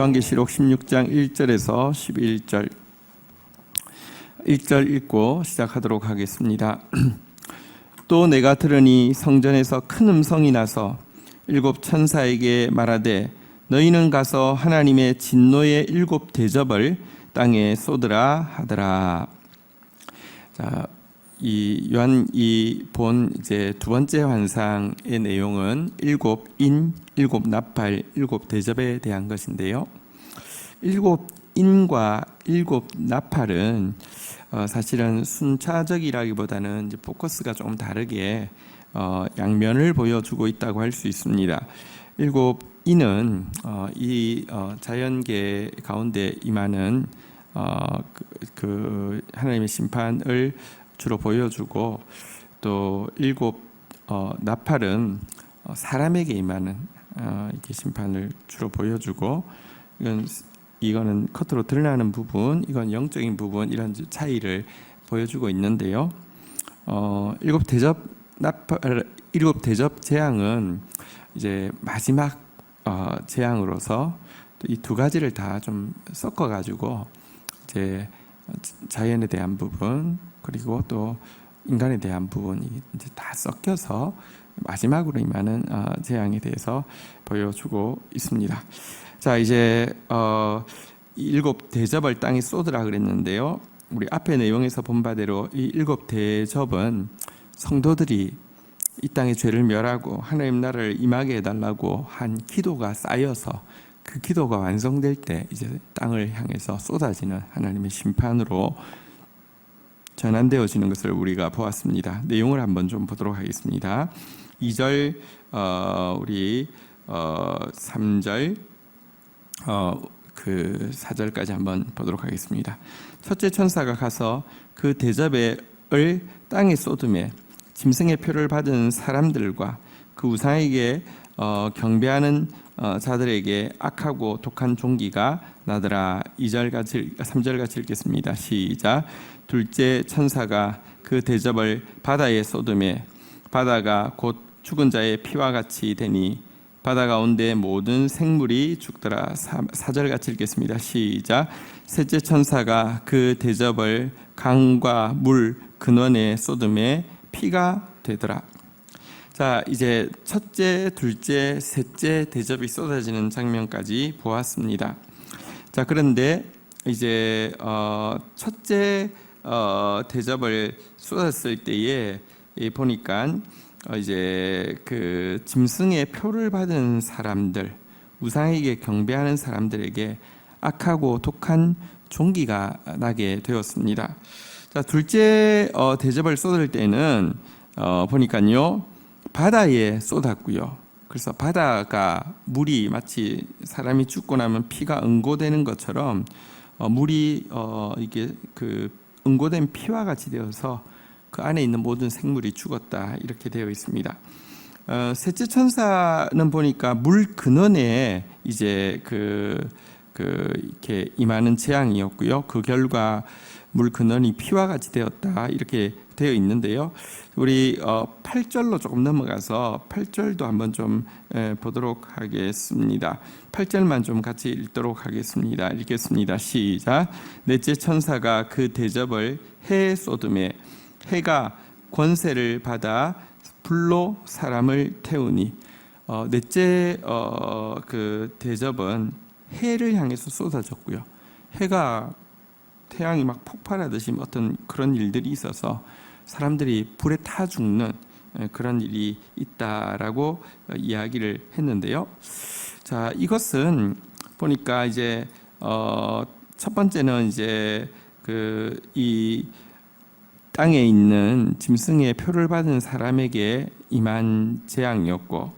요한계시록 16장 1절에서 11절 1절 읽고 시작하도록 하겠습니다. 또 내가 들으니 성전에서 큰 음성이 나서 일곱 천사에게 말하되 너희는 가서 하나님의 진노의 일곱 대접을 땅에 쏟으라 하더라. 자, 이 요한 이 본 이제 두 번째 환상의 내용은 일곱 인, 일곱 나팔, 일곱 대접에 대한 것인데요. 일곱 인과 일곱 나팔은 어, 사실은 순차적이라기보다는 이제 포커스가 조금 다르게 어, 양면을 보여주고 있다고 할 수 있습니다. 일곱 인은 어, 이 어, 자연계 가운데 임하는 어, 그, 그 하나님의 심판을 주로 보여주고 또 일곱 어, 나팔은 어, 사람에게 임하는 어, 이렇게 심판을 주로 보여주고 이건 이거는 겉으로 드러나는 부분, 이건 영적인 부분 이런 차이를 보여주고 있는데요. 어, 일곱 대접 나팔 일곱 대접 재앙은 이제 마지막 어, 재앙으로서 이 두 가지를 다 좀 섞어 가지고 이제 자연에 대한 부분 그리고 또 인간에 대한 부분이 이제 다 섞여서 마지막으로 임하는 어, 재앙에 대해서 보여주고 있습니다. 자 이제 어, 일곱 대접을 땅에 쏟으라 그랬는데요. 우리 앞의 내용에서 본 바대로 이 일곱 대접은 성도들이 이 땅의 죄를 멸하고 하나님 나라를 임하게 해달라고 한 기도가 쌓여서 그 기도가 완성될 때 이제 땅을 향해서 쏟아지는 하나님의 심판으로 전환되어지는 것을 우리가 보았습니다. 내용을 한번 좀 보도록 하겠습니다. 2절 어, 우리 어, 3절 어, 그 4절까지 한번 보도록 하겠습니다. 첫째 천사가 가서 그 대접을 땅에 쏟음에 짐승의 표를 받은 사람들과 그 우상에게 어, 경배하는 어, 자들에게 악하고 독한 종기가 나더라. 2절 같이 3절 같이 읽겠습니다. 시작. 둘째 천사가 그 대접을 바다에 쏟음에 바다가 곧 죽은 자의 피와 같이 되니 바다 가운데 모든 생물이 죽더라. 4절 같이 읽겠습니다. 시작. 셋째 천사가 그 대접을 강과 물 근원에 쏟음에 피가 되더라. 자, 이제 첫째, 둘째, 셋째 대접이 쏟아지는 장면까지 보았습니다. 자, 그런데 이제 어, 첫째 어, 대접을 쏟았을 때에 보니까 어, 이제 그 짐승의 표를 받은 사람들, 우상에게 경배하는 사람들에게 악하고 독한 종기가 나게 되었습니다. 자, 둘째 어, 대접을 쏟을 때는 어, 보니까요 바다에 쏟았고요. 그래서 바다가 물이 마치 사람이 죽고 나면 피가 응고되는 것처럼 어, 물이 어, 이게 그 응고된 피와 같이 되어서 그 안에 있는 모든 생물이 죽었다 이렇게 되어 있습니다. 어, 셋째 천사는 보니까 물 근원에 이제 그, 그 이렇게 임하는 재앙이었고요. 그 결과 물 근원이 피와 같이 되었다 이렇게 되어 있는데요. 우리 어, 8절로 조금 넘어가서 8절도 한번 좀 에, 보도록 하겠습니다. 8절만 좀 같이 읽도록 하겠습니다. 읽겠습니다. 시작. 넷째 천사가 그 대접을 해 쏟음에 해가 권세를 받아 불로 사람을 태우니 어, 넷째 어, 그 대접은 해를 향해서 쏟아졌고요. 해가 태양이 막 폭발하듯이 어떤 그런 일들이 있어서 사람들이 불에 타 죽는 그런 일이 있다라고 이야기를 했는데요. 자, 이것은 보니까 이제 어, 첫 번째는 이제 그 이 땅에 있는 짐승의 표를 받은 사람에게 임한 재앙이었고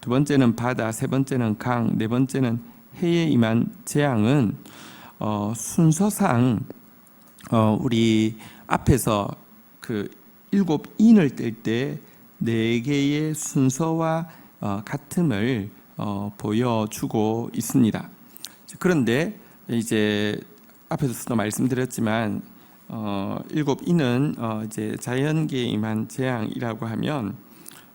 두 번째는 바다, 세 번째는 강, 네 번째는 해에 임한 재앙은 어, 순서상 어, 우리 앞에서 그 일곱 인을 뗄 때 네 개의 순서와 어, 같음을 어, 보여주고 있습니다. 그런데 이제 앞에서도 말씀드렸지만 어, 일곱 인은 어, 이제 자연계에 임한 재앙이라고 하면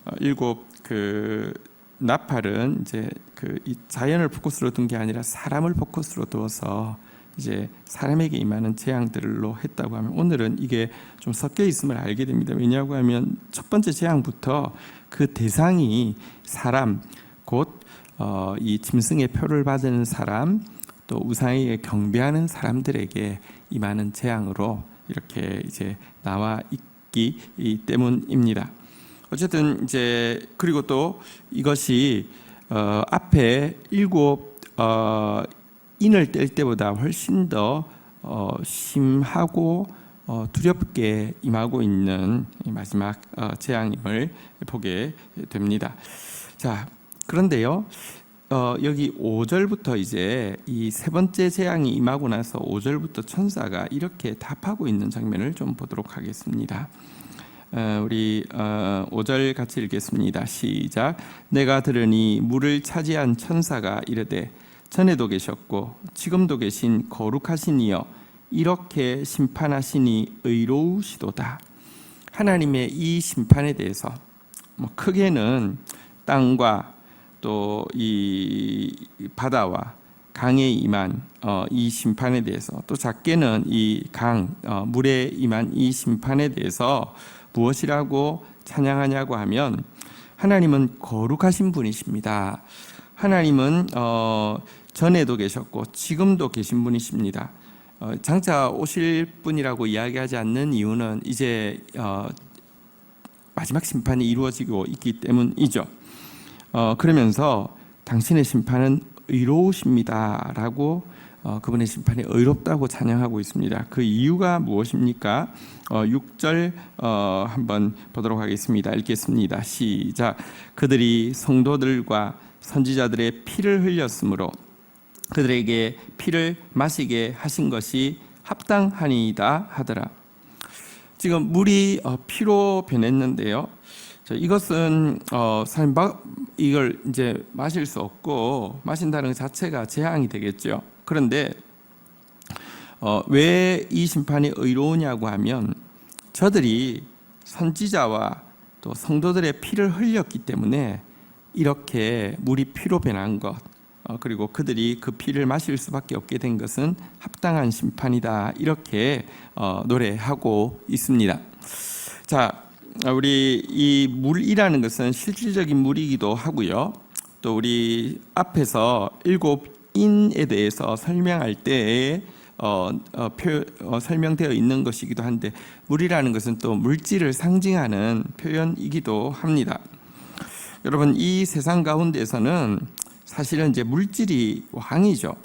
어, 일곱 그 나팔은 이제 그이 자연을 포커스로 둔 게 아니라 사람을 포커스로 두어서 이제 사람에게 임하는 재앙들로 했다고 하면 오늘은 이게 좀 섞여 있음을 알게 됩니다. 왜냐하고 하면 첫 번째 재앙부터 그 대상이 사람 곧 어, 이 짐승의 표를 받은 사람 또 우상에게 경배하는 사람들에게 임하는 재앙으로 이렇게 이제 나와 있기 때문입니다. 어쨌든 이제 그리고 또 이것이 어, 앞에 일곱 어, 인을 뗄 때보다 훨씬 더 어, 심하고 어, 두렵게 임하고 있는 이 마지막 어, 재앙임을 보게 됩니다. 자 그런데요. 어, 여기 5절부터 이제 이 세 번째 재앙이 임하고 나서 5절부터 천사가 이렇게 답하고 있는 장면을 좀 보도록 하겠습니다. 어, 우리 어, 5절 같이 읽겠습니다. 시작. 내가 들으니 물을 차지한 천사가 이르되 전에도 계셨고 지금도 계신 거룩하신 이여 이렇게 심판하시니 의로우시도다. 하나님의 이 심판에 대해서 뭐 크게는 땅과 또 이 바다와 강에 임한 어, 이 심판에 대해서 또 작게는 이강 어, 물에 임한 이 심판에 대해서 무엇이라고 찬양하냐고 하면 하나님은 거룩하신 분이십니다. 하나님은 어, 전에도 계셨고 지금도 계신 분이십니다. 어, 장차 오실 분이라고 이야기하지 않는 이유는 이제 어, 마지막 심판이 이루어지고 있기 때문이죠. 어, 그러면서 당신의 심판은 의로우십니다라고 어, 그분의 심판이 의롭다고 찬양하고 있습니다. 그 이유가 무엇입니까? 어, 6절 어, 한번 보도록 하겠습니다. 읽겠습니다. 시작. 그들이 성도들과 선지자들의 피를 흘렸으므로 그들에게 피를 마시게 하신 것이 합당하니이다 하더라. 지금 물이 어, 피로 변했는데요. 자, 이것은 어, 사실 마, 이걸 이제 마실 수 없고 마신다는 것 자체가 재앙이 되겠죠. 그런데 어, 왜 이 심판이 의로우냐고 하면 저들이 선지자와 또 성도들의 피를 흘렸기 때문에 이렇게 물이 피로 변한 것 어, 그리고 그들이 그 피를 마실 수밖에 없게 된 것은 합당한 심판이다 이렇게 어, 노래하고 있습니다. 자, 우리 이 물이라는 것은 실질적인 물이기도 하고요. 또 우리 앞에서 일곱 인에 대해서 설명할 때에 어, 어, 표, 어, 설명되어 있는 것이기도 한데 물이라는 것은 또 물질을 상징하는 표현이기도 합니다. 여러분 이 세상 가운데서는 사실은 이제 물질이 왕이죠.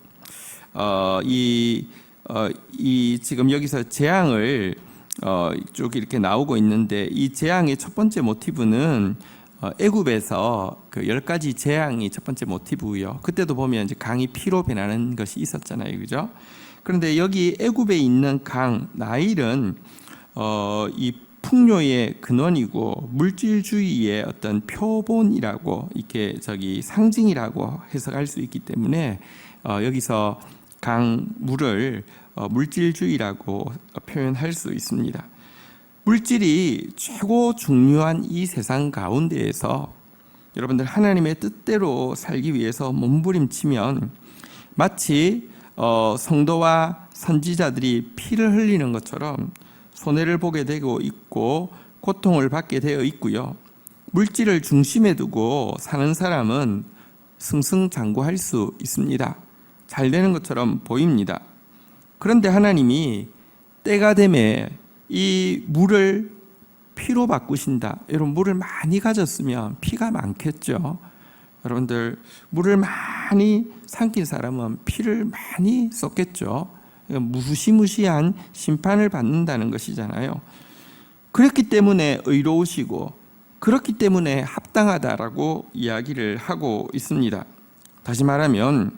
어, 이, 어, 이 지금 여기서 재앙을 어, 쭉 이렇게 나오고 있는데 이 재앙의 첫 번째 모티브는 어, 애굽에서 그 열 가지 재앙이 첫 번째 모티브고요. 그때도 보면 이제 강이 피로 변하는 것이 있었잖아요, 그죠? 그런데 여기 애굽에 있는 강 나일은 어, 이 풍요의 근원이고 물질주의의 어떤 표본이라고 이렇게 저기 상징이라고 해석할 수 있기 때문에 어, 여기서 강 물을 어, 물질주의라고 표현할 수 있습니다. 물질이 최고 중요한 이 세상 가운데에서 여러분들 하나님의 뜻대로 살기 위해서 몸부림치면 마치 어, 성도와 선지자들이 피를 흘리는 것처럼 손해를 보게 되고 있고 고통을 받게 되어 있고요. 물질을 중심에 두고 사는 사람은 승승장구할 수 있습니다. 잘 되는 것처럼 보입니다. 그런데 하나님이 때가 되매 이 물을 피로 바꾸신다. 여러분 물을 많이 가졌으면 피가 많겠죠. 여러분들 물을 많이 삼킨 사람은 피를 많이 썼겠죠. 무시무시한 심판을 받는다는 것이잖아요. 그렇기 때문에 의로우시고 그렇기 때문에 합당하다라고 이야기를 하고 있습니다. 다시 말하면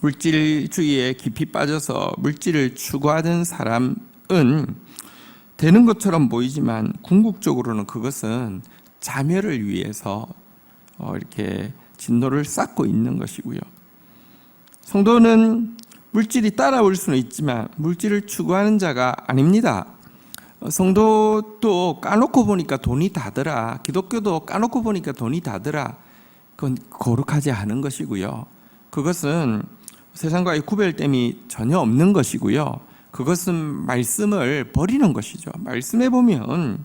물질주의에 깊이 빠져서 물질을 추구하는 사람은 되는 것처럼 보이지만 궁극적으로는 그것은 자멸을 위해서 어, 이렇게 진노를 쌓고 있는 것이고요. 성도는 물질이 따라올 수는 있지만 물질을 추구하는 자가 아닙니다. 어, 성도도 까놓고 보니까 돈이 다더라. 기독교도 까놓고 보니까 돈이 다더라. 그건 거룩하지 않은 것이고요. 그것은 세상과의 구별됨이 전혀 없는 것이고요. 그것은 말씀을 버리는 것이죠. 말씀에 보면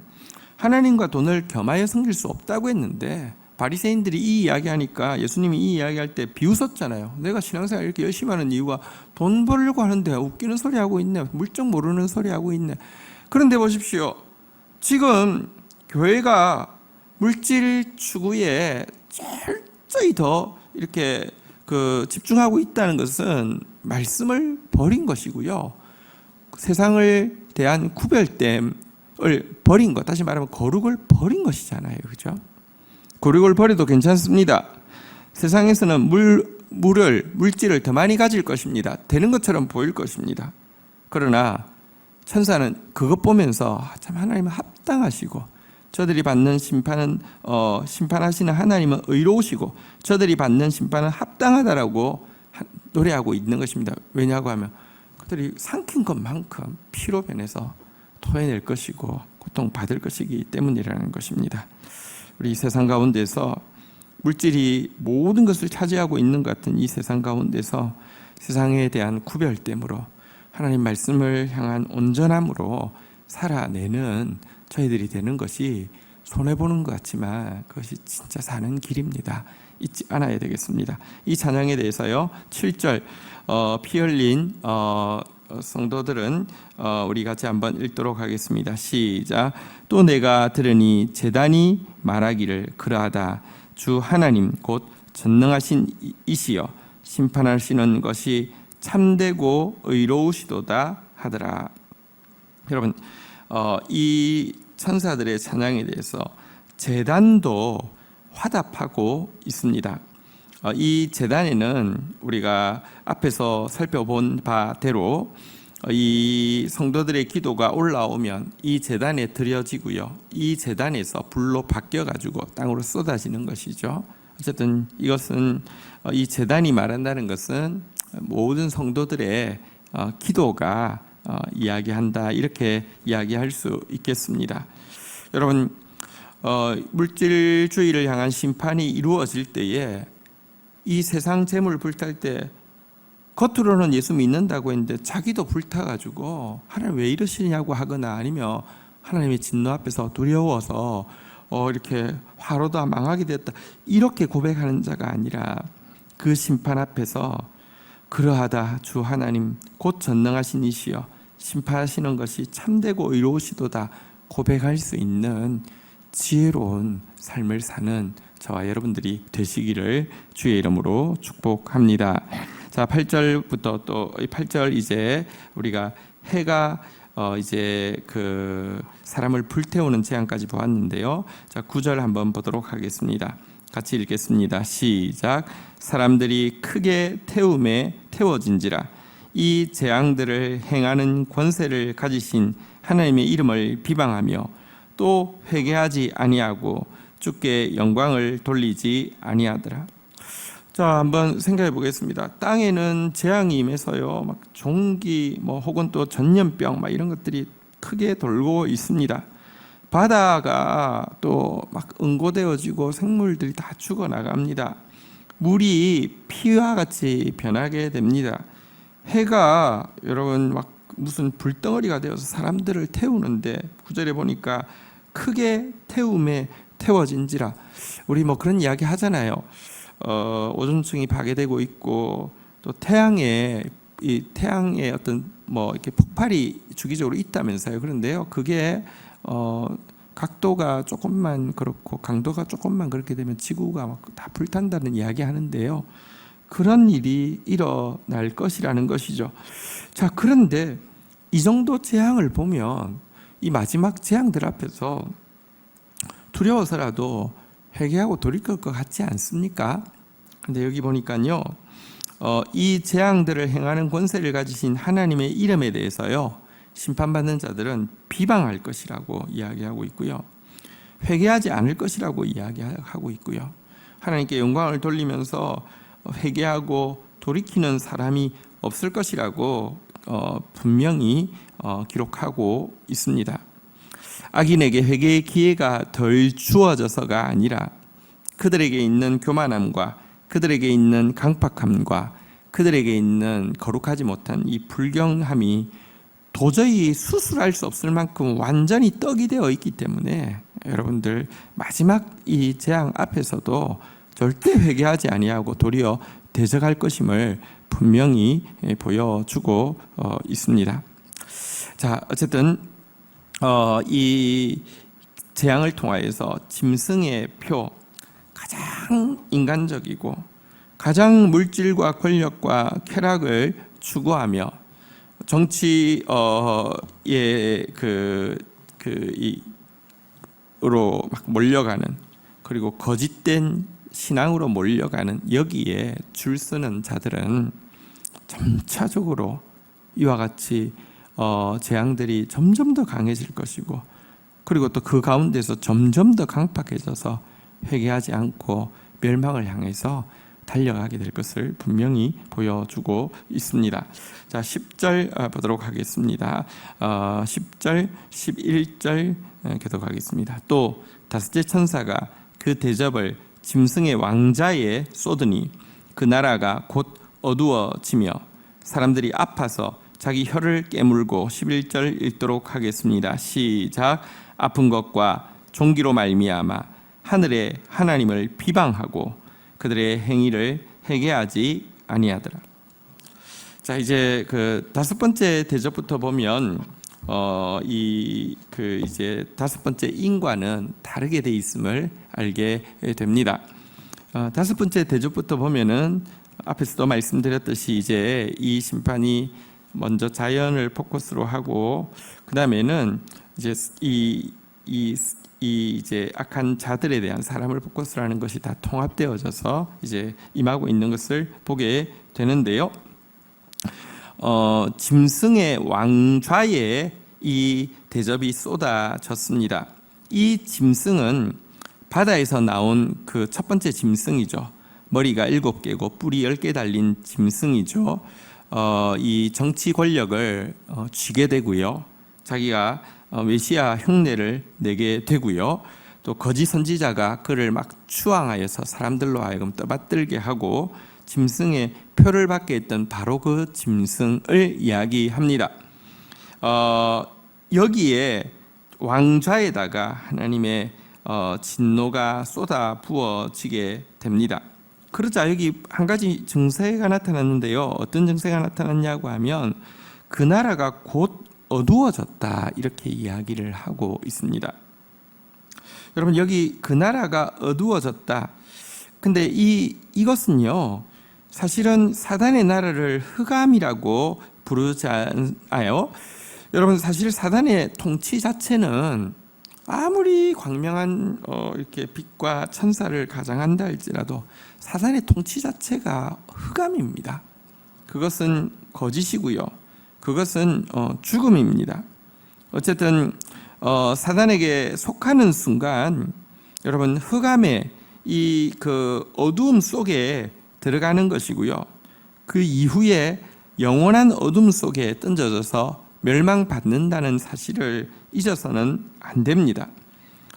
하나님과 돈을 겸하여 섬길 수 없다고 했는데 바리새인들이 이 이야기하니까 예수님이 이 이야기할 때 비웃었잖아요. 내가 신앙생활 이렇게 열심히 하는 이유가 돈 벌려고 하는데 웃기는 소리 하고 있네. 물정 모르는 소리 하고 있네. 그런데 보십시오. 지금 교회가 물질 추구에 철저히 더 이렇게 그 집중하고 있다는 것은 말씀을 버린 것이고요. 세상을 대한 구별됨을 버린 것, 다시 말하면 거룩을 버린 것이잖아요. 그죠? 거룩을 버려도 괜찮습니다. 세상에서는 물, 물을, 물질을 더 많이 가질 것입니다. 되는 것처럼 보일 것입니다. 그러나 천사는 그것 보면서 아, 참 하나님은 합당하시고 저들이 받는 심판은 어, 심판하시는 하나님은 의로우시고 저들이 받는 심판은 합당하다라고 하- 노래하고 있는 것입니다. 왜냐고 하면 그들이 삼킨 것만큼 피로 변해서 토해낼 것이고 고통 받을 것이기 때문이라는 것입니다. 우리 이 세상 가운데서 물질이 모든 것을 차지하고 있는 것 같은 이 세상 가운데서 세상에 대한 구별됨으로 하나님 말씀을 향한 온전함으로 살아내는 저희들이 되는 것이 손해 보는 것 같지만 그것이 진짜 사는 길입니다. 잊지 않아야 되겠습니다. 이 찬양에 대해서요. 7절 어, 피 흘린 어, 어, 성도들은 어, 우리 같이 한번 읽도록 하겠습니다. 시작. 또 내가 들으니 재단이 말하기를 그러하다. 주 하나님 곧 전능하신 이- 이시여 심판하시는 것이 참되고 의로우시도다 하더라. 여러분 어, 이 천사들의 찬양에 대해서 재단도 화답하고 있습니다. 어, 이 재단에는 우리가 앞에서 살펴본 바대로 어, 이 성도들의 기도가 올라오면 이 재단에 드려지고요. 이 재단에서 불로 바뀌어 가지고 땅으로 쏟아지는 것이죠. 어쨌든 이것은 어, 이 재단이 말한다는 것은 모든 성도들의 어, 기도가 어, 이야기한다 이렇게 이야기할 수 있겠습니다. 여러분 어, 물질주의를 향한 심판이 이루어질 때에 이 세상 재물 불탈 때 겉으로는 예수 믿는다고 했는데 자기도 불타가지고 하나님 왜 이러시냐고 하거나 아니면 하나님의 진노 앞에서 두려워서 어, 이렇게 화로다 망하게 됐다. 이렇게 고백하는 자가 아니라 그 심판 앞에서 그러하다 주 하나님 곧 전능하신 이시여 심판하시는 것이 참되고 의로우시도다 고백할 수 있는 지혜로운 삶을 사는 저와 여러분들이 되시기를 주의 이름으로 축복합니다. 자, 8절부터 또 8절 이제 우리가 해가 어 이제 그 사람을 불태우는 재앙까지 보았는데요. 자, 9절 한번 보도록 하겠습니다. 같이 읽겠습니다. 시작. 사람들이 크게 태움에 태워진지라 이 재앙들을 행하는 권세를 가지신 하나님의 이름을 비방하며 또 회개하지 아니하고 주께 영광을 돌리지 아니하더라. 자, 한번 생각해 보겠습니다. 땅에는 재앙이 임해서요, 막 종기, 뭐 혹은 또 전염병, 막 이런 것들이 크게 돌고 있습니다. 바다가 또 막 응고되어지고 생물들이 다 죽어 나갑니다. 물이 피와 같이 변하게 됩니다. 해가 여러분 막 무슨 불덩어리가 되어서 사람들을 태우는데 구절에 보니까 크게 태움에 태워진지라 우리 뭐 그런 이야기 하잖아요. 어, 오존층이 파괴되고 있고 또 태양에 이 태양의 어떤 뭐 이렇게 폭발이 주기적으로 있다면서요. 그런데요, 그게 어, 각도가 조금만 그렇고 강도가 조금만 그렇게 되면 지구가 막 다 불탄다는 이야기 하는데요. 그런 일이 일어날 것이라는 것이죠. 자, 그런데 이 정도 재앙을 보면 이 마지막 재앙들 앞에서 두려워서라도 회개하고 돌이킬 것 같지 않습니까? 근데 여기 보니까요, 어, 이 재앙들을 행하는 권세를 가지신 하나님의 이름에 대해서요, 심판받는 자들은 비방할 것이라고 이야기하고 있고요, 회개하지 않을 것이라고 이야기하고 있고요, 하나님께 영광을 돌리면서 회개하고 돌이키는 사람이 없을 것이라고 어, 분명히 어, 기록하고 있습니다. 악인에게 회개의 기회가 덜 주어져서가 아니라 그들에게 있는 교만함과 그들에게 있는 강팍함과 그들에게 있는 거룩하지 못한 이 불경함이 도저히 수술할 수 없을 만큼 완전히 떡이 되어 있기 때문에 여러분들 마지막 이 재앙 앞에서도 절대 회개하지 아니하고 도리어 대적할 것임을 분명히 보여주고 어, 있습니다. 자, 어쨌든 어, 이 재앙을 통하여서 짐승의 표 가장 인간적이고 가장 물질과 권력과 쾌락을 추구하며 정치에 그그이 으로 막 몰려가는 그리고 거짓된 신앙으로 몰려가는 여기에 줄 서는 자들은 점차적으로 이와 같이 어, 재앙들이 점점 더 강해질 것이고 그리고 또 그 가운데서 점점 더 강팍해져서 회개하지 않고 멸망을 향해서 달려가게 될 것을 분명히 보여주고 있습니다. 자, 10절 어, 보도록 하겠습니다. 어, 10절, 11절 계속 하겠습니다. 또 다섯째 천사가 그 대접을 짐승의 왕자에 쏟으니 그 나라가 곧 어두워지며 사람들이 아파서 자기 혀를 깨물고 11절 읽도록 하겠습니다. 시작. 아픈 것과 종기로 말미암아 하늘의 하나님을 비방하고 그들의 행위를 회개하지 아니하더라. 자 이제 그 다섯 번째 대접부터 보면 어 이 그 이제 다섯 번째 인과는 다르게 돼 있음을 알게 됩니다. 어, 다섯 번째 대접부터 보면은 앞에서도 말씀드렸듯이 이제 이 심판이 먼저 자연을 포커스로 하고 그 다음에는 이제 이, 이, 이 이제 악한 자들에 대한 사람을 포커스로 하는 것이 다 통합되어져서 이제 임하고 있는 것을 보게 되는데요. 어, 짐승의 왕좌에 이 대접이 쏟아졌습니다. 이 짐승은 바다에서 나온 그 첫 번째 짐승이죠. 머리가 일곱 개고 뿔이 열 개 달린 짐승이죠. 어, 이 정치 권력을 어, 쥐게 되고요. 자기가 어, 메시아 흉내를 내게 되고요. 또 거짓 선지자가 그를 막 추앙하여서 사람들로 하여금 떠받들게 하고 짐승의 표를 받게 했던 바로 그 짐승을 이야기합니다. 어, 여기에 왕좌에다가 하나님의 어, 진노가 쏟아 부어지게 됩니다. 그러자 여기 한 가지 증세가 나타났는데요. 어떤 증세가 나타났냐고 하면 그 나라가 곧 어두워졌다 이렇게 이야기를 하고 있습니다. 여러분 여기 그 나라가 어두워졌다. 근데 이 이것은요 사실은 사단의 나라를 흑암이라고 부르잖아요. 여러분 사실 사단의 통치 자체는 아무리 광명한 어, 이렇게 빛과 천사를 가장한다 할지라도 사단의 통치 자체가 흑암입니다. 그것은 거짓이고요. 그것은 어, 죽음입니다. 어쨌든 어, 사단에게 속하는 순간 여러분 흑암의 이 그 어두움 속에 들어가는 것이고요. 그 이후에 영원한 어둠 속에 던져져서 멸망받는다는 사실을 잊어서는 안 됩니다.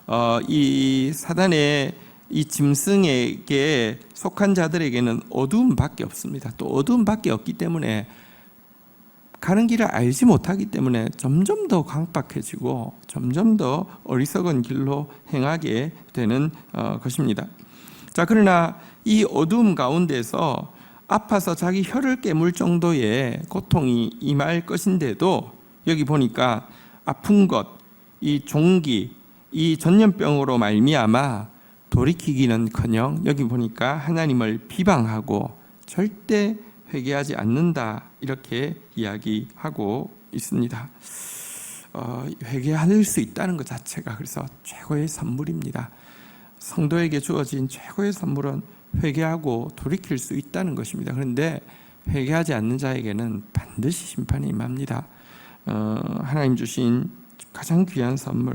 어, 이 사단의 이 짐승에게 속한 자들에게는 어두움밖에 없습니다. 또 어두움밖에 없기 때문에 가는 길을 알지 못하기 때문에 점점 더 강박해지고 점점 더 어리석은 길로 행하게 되는 어, 것입니다. 자, 그러나 이 어두움 가운데서 아파서 자기 혀를 깨물 정도의 고통이 임할 것인데도 여기 보니까 아픈 것, 이 종기, 이 전염병으로 말미암아 돌이키기는커녕 여기 보니까 하나님을 비방하고 절대 회개하지 않는다 이렇게 이야기하고 있습니다. 어, 회개할 수 있다는 것 자체가 그래서 최고의 선물입니다. 성도에게 주어진 최고의 선물은 회개하고 돌이킬 수 있다는 것입니다. 그런데 회개하지 않는 자에게는 반드시 심판이 임합니다. 어, 하나님 주신 가장 귀한 선물,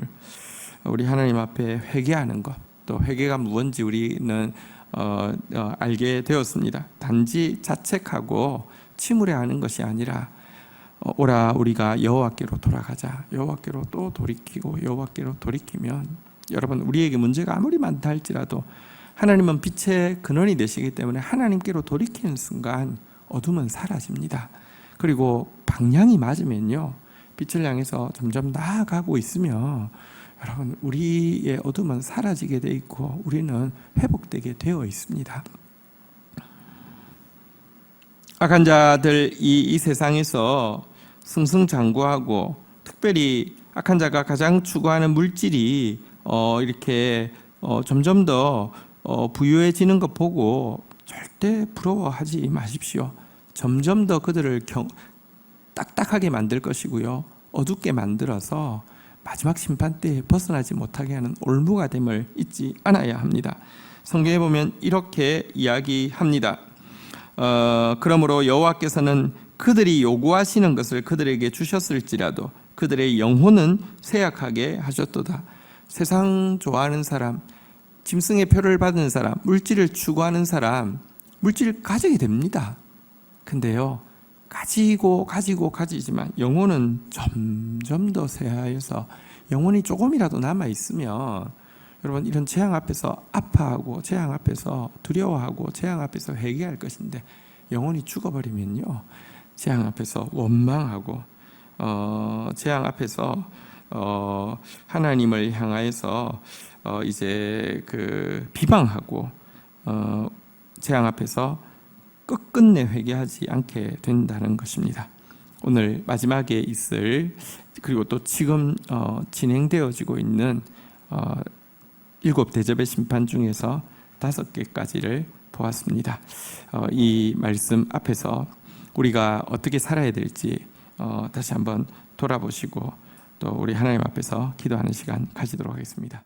우리 하나님 앞에 회개하는 것, 또 회개가 무언지 우리는 어, 어, 알게 되었습니다. 단지 자책하고 침울해하는 것이 아니라 어, 오라 우리가 여호와께로 돌아가자. 여호와께로 또 돌이키고 여호와께로 돌이키면 여러분 우리에게 문제가 아무리 많다 할지라도 하나님은 빛의 근원이 되시기 때문에 하나님께로 돌이키는 순간 어둠은 사라집니다. 그리고 방향이 맞으면요. 빛을 향해서 점점 나아가고 있으며 여러분 우리의 어둠은 사라지게 돼 있고 우리는 회복되게 되어 있습니다. 악한 자들이 이 세상에서 승승장구하고 특별히 악한 자가 가장 추구하는 물질이 어 이렇게 어 점점 더 어 부유해지는 것 보고 절대 부러워하지 마십시오. 점점 더 그들을 경, 딱딱하게 만들 것이고요. 어둡게 만들어서 마지막 심판 때에 벗어나지 못하게 하는 올무가 됨을 잊지 않아야 합니다. 성경에 보면 이렇게 이야기합니다. 어, 그러므로 여호와께서는 그들이 요구하시는 것을 그들에게 주셨을지라도 그들의 영혼은 쇠약하게 하셨도다. 세상 좋아하는 사람, 짐승의 표를 받은 사람, 물질을 추구하는 사람, 물질 가지게 됩니다. 근데요, 가지고 가지고 가지지만 영혼은 점점 더 쇠하여서 영혼이 조금이라도 남아 있으면 여러분 이런 재앙 앞에서 아파하고 재앙 앞에서 두려워하고 재앙 앞에서 회개할 것인데 영혼이 죽어버리면요. 재앙 앞에서 원망하고 어 재앙 앞에서 어 하나님을 향하여서 어 이제 그 비방하고 어 재앙 앞에서 끝끝내 회개하지 않게 된다는 것입니다. 오늘 마지막에 있을 그리고 또 지금 어, 진행되어지고 있는 어, 일곱 대접의 심판 중에서 다섯 개까지를 보았습니다. 어, 이 말씀 앞에서 우리가 어떻게 살아야 될지 어, 다시 한번 돌아보시고 또 우리 하나님 앞에서 기도하는 시간 가지도록 하겠습니다.